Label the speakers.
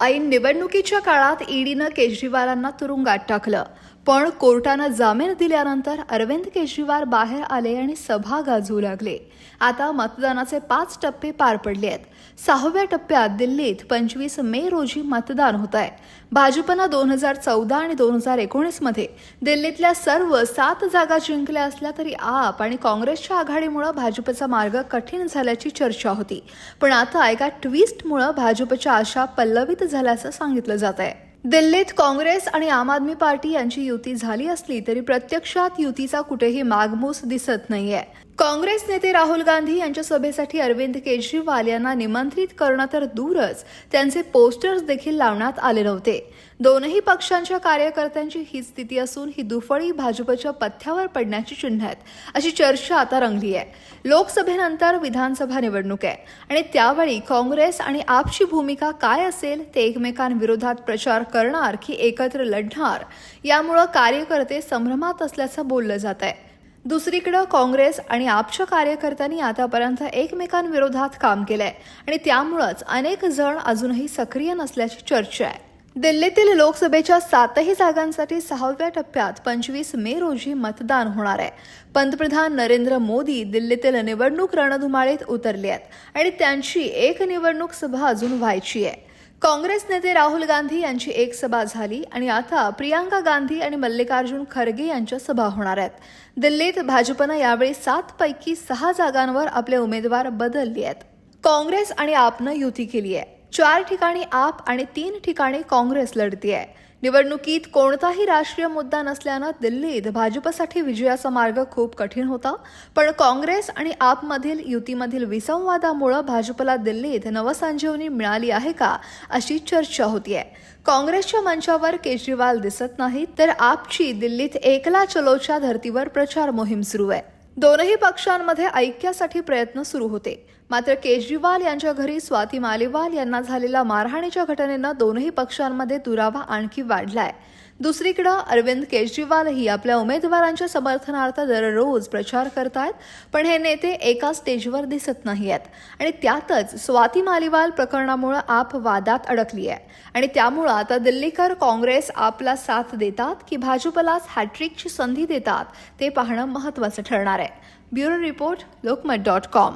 Speaker 1: ऐन निवडणुकीच्या काळात ईडीनं केजरीवालांना तुरुंगात टाकलं. पण कोर्टानं जामीन दिल्यानंतर अरविंद केजरीवाल बाहेर आले आणि सभा गाजवू लागले. आता मतदानाचे पाच टप्पे पार पडले आहेत. सहाव्या टप्प्यात दिल्लीत पंचवीस मे रोजी मतदान होत आहे. भाजपनं दोन हजार चौदा आणि दोन हजार एकोणीसमध्ये दिल्लीतल्या सर्व सात जागा जिंकल्या असल्या तरी आप आणि काँग्रेसच्या आघाडीमुळे भाजपचा मार्ग कठीण झाल्याची चर्चा होती. पण आता एका ट्विस्टमुळे भाजपच्या आशा पल्लवित झाल्याचं सांगितलं जात आहे दिल्लीत काँग्रेस आणि आम आदमी पार्टी यांची युती झाली असली तरी प्रत्यक्षात युतीचा कुठेही मागमूस दिसत नाहीये. काँग्रेस नेते राहुल गांधी यांच्या सभेसाठी अरविंद केजरीवाल यांना निमंत्रित करणं तर दूरच. त्यांचे पोस्टर्स देखील लावण्यात आले नव्हते. दोनही पक्षांच्या कार्यकर्त्यांची ही स्थिती असून ही दुफळी भाजपच्या पथ्यावर पडण्याची चिन्ह आहेत. अशी चर्चा आता रंगली आहे. लोकसभेनंतर विधानसभा निवडणूक आहे. आणि त्यावेळी काँग्रेस आणि आपची भूमिका काय असेल ते एकमेकांविरोधात प्रचार करणार की एकत्र लढणार? यामुळं कार्यकर्ते संभ्रमात असल्याचं बोललं जात आहे दुसरीकडं काँग्रेस आणि आपच्या कार्यकर्त्यांनी आतापर्यंत एकमेकांविरोधात काम केलंय. आणि त्यामुळंच अनेक जण अजूनही सक्रिय नसल्याची चर्चा आहे. दिल्लीतील लोकसभेच्या सातही जागांसाठी सहाव्या टप्प्यात पंचवीस मे रोजी मतदान होणार आहे. पंतप्रधान नरेंद्र मोदी दिल्लीतील निवडणूक रणधुमाळीत उतरले आहेत आणि त्यांची एक निवडणूक सभा अजून व्हायची आहे. काँग्रेस नेते राहुल गांधी यांची एक सभा झाली आणि आता प्रियांका गांधी आणि मल्लिकार्जुन खरगे यांच्या सभा होणार आहेत. दिल्लीत भाजपनं यावेळी सात पैकी सहा जागांवर आपले उमेदवार बदलले आहेत. काँग्रेस आणि आपनं युती केली आहे. चार ठिकाणी आप आणि तीन ठिकाणी काँग्रेस लढती आहे निवडणुकीत कोणताही राष्ट्रीय मुद्दा नसल्यानं दिल्लीत भाजपसाठी विजयाचा मार्ग खूप कठीण होता. पण काँग्रेस आणि आपमधील युतीमधील विसंवादामुळे भाजपला दिल्लीत नवसंजीवनी मिळाली आहे का अशी चर्चा होतीये. काँग्रेसच्या मंचावर केजरीवाल दिसत नाहीत तर आपची दिल्लीत एकला चलोच्या धर्तीवर प्रचार मोहीम सुरू आहे. दोनही पक्षांमध्ये ऐक्यासाठी प्रयत्न सुरू होते. मात्र केजरीवाल यांच्या घरी स्वाती मालेवाल यांना झालेल्या मारहाणीच्या घटनेनं दोनही पक्षांमध्ये दुरावा आणखी वाढलाय. दुसरीकडं अरविंद केजरीवालही आपल्या उमेदवारांच्या समर्थनार्थ दररोज प्रचार करतायत पण हे नेते एका स्टेजवर दिसत नाही आहेत आणि त्यातच स्वाती मालिवाल प्रकरणामुळं आप वादात अडकली आहे आणि त्यामुळं आता दिल्लीकर काँग्रेस आपला साथ देतात की भाजपलाच हॅट्रिकची संधी देतात ते पाहणं महत्त्वाचं ठरणार आहे. Bureau report Lokmat dot com.